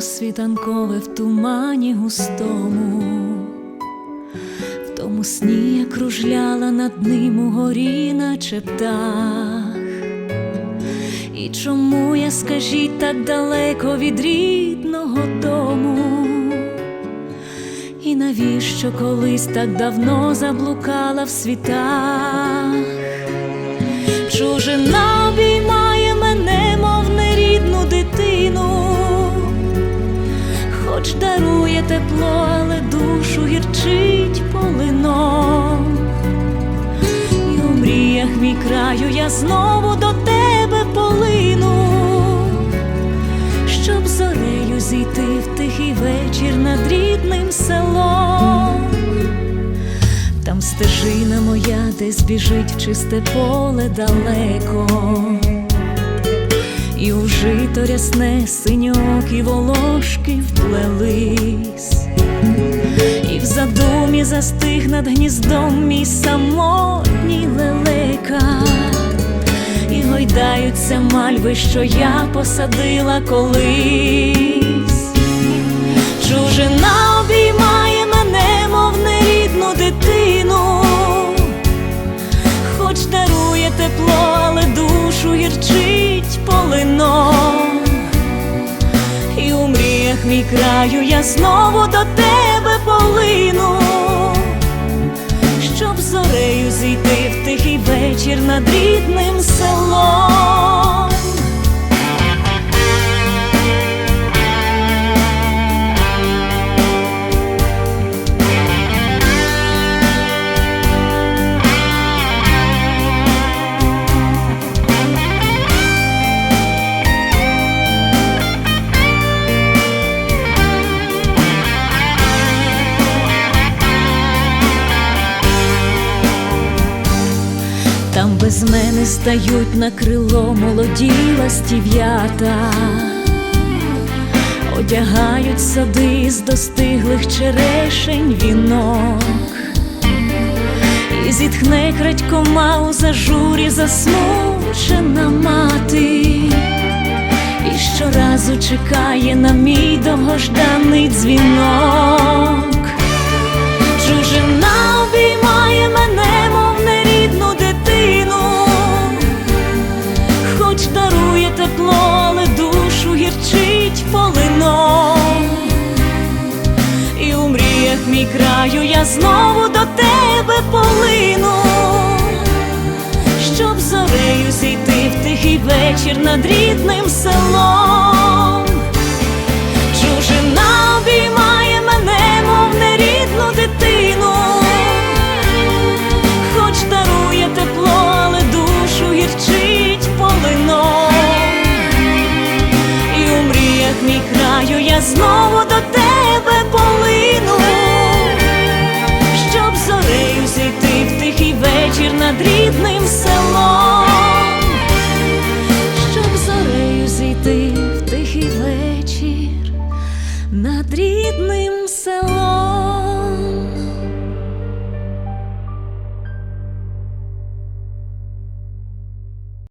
світанкове в тумані густому, в тому сні я кружляла над ним у горі, наче птах. І чому я, скажіть, так далеко від рідного дому? І навіщо колись так давно заблукала в світах? Хоч дарує тепло, але душу гірчить полином. І у мріях мій краю я знову до тебе полину, щоб зорею зійти в тихий вечір над рідним селом. Там стежина моя десь біжить в чисте поле далеко, і у жито рясне синьок і волошки вплелись, і в задумі застиг над гніздом мій самотній лелека, і гойдаються мальви, що я посадила колись. Чужина мій краю я знову до тебе полину, щоб зорею зійти в тихий вечір над рідним селом. Без мене стають на крило молоді ластів'ята, одягають сади з достиглих черешень вінок, і зітхне крадькома у зажурі засмучена мати, і щоразу чекає на мій довгожданий дзвінок. Тепло, але душу гірчить полином. І у мріях мій краю я знову до тебе полину, щоб зорею зійти в тихий вечір над рідним селом. Знову до тебе.